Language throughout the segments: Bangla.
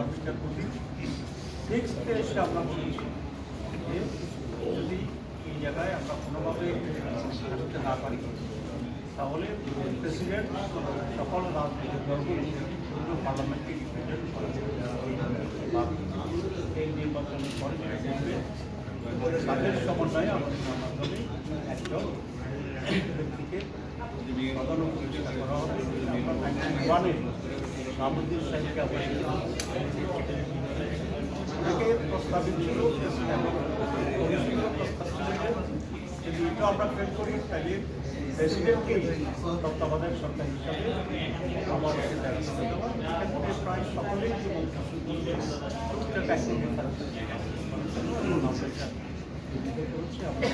আবার বিচারপতি ফিক্সডে এসে আমরা বলেছি যে যদি এই জায়গায় আমরা কোনোভাবে আসতে না পারি, তাহলে প্রেসিডেন্ট সকল রাজনৈতিক দলগুলো পার্লামেন্টকে রিপ্রেজেন্ট করে এই নির্বাচনের পরে তাদের সমন্বয়ে আমাদের মাধ্যমে একজন ব্যক্তিকে প্রধান করা আমরা ওয়ানে সাহেবকে আমরা অনেকে প্রস্তাবিত ছিল যদি এটা আমরা ফেল করি তাহলে প্রেসিডেন্টকে তত্ত্বাবধায়ক সরকার হিসাবে দায়িত্ব প্রায় সকলেই। আমরা আমরা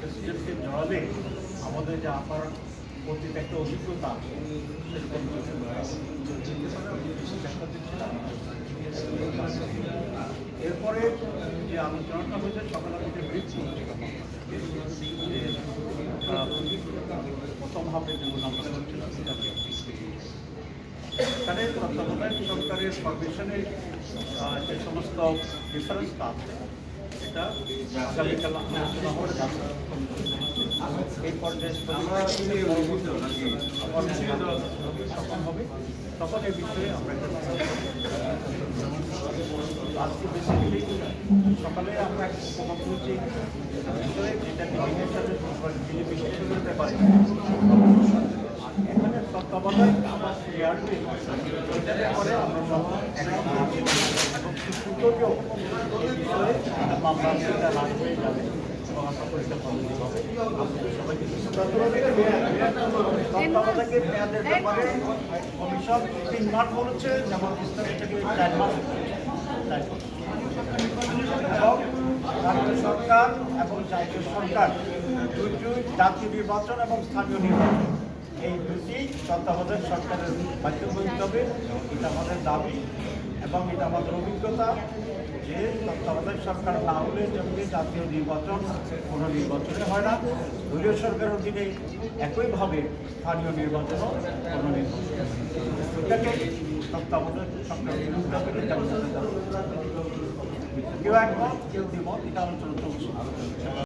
প্রেসিডেন্টকে জড়ালে আমাদের যে আপার অতীত একটা অভিজ্ঞতা সেরকম কিছু দিতে পারে, আমি বেশি চেষ্টা দিচ্ছি না। এরপরে যে আলোচনাটা হয়েছে সকালে আমি যে যে আহ, প্রথম হাফে আমরা করছিলাম সেটা এখানে তত্ত্বাবধায়ক সরকারের পারমিশনের যে সমস্ত ডিফারেন্সটা আছে এটা আগামীকাল আলোচনা এই পর্যায়ে তখন হবে তখন এই বিষয়ে আমরা সকালে আমরা একটা উপভোগ করছি। যেটা মিটিংয়ের সাথে করে ব্যাপারে এখানে তত্ত্বাবধায়ক আমার ক্লিয়ারলি ওইটার ব্যাপারে আমরা বিষয়ে মামলা হয়ে যাবে। এবং সবাইকে তত্ত্বাবধায়কের মেয়াদের ব্যাপারে কমিশন যেমন মাস। এবং রাজ্য সরকার এবং সরকার দুটি জাতীয় নির্বাচন এবং স্থানীয় নির্বাচন এই দুটি তত্ত্বাবধায়ক সরকারের বাধ্যম হইতে হবে এটা আমাদের দাবি এবং এটা আমাদের অভিজ্ঞতা যে তত্ত্বাবধায়ক সরকার না হলে যেমনি জাতীয় নির্বাচন, কোনো নির্বাচনে হয় না দলীয় সরকারের অধীনে একইভাবে স্থানীয় নির্বাচনও কোনো নির্বাচন। এটাকে তত্ত্বাবধায়ক সরকার। কেউ একমত, কেউ দ্বিমত, এটা আলোচনা চলছে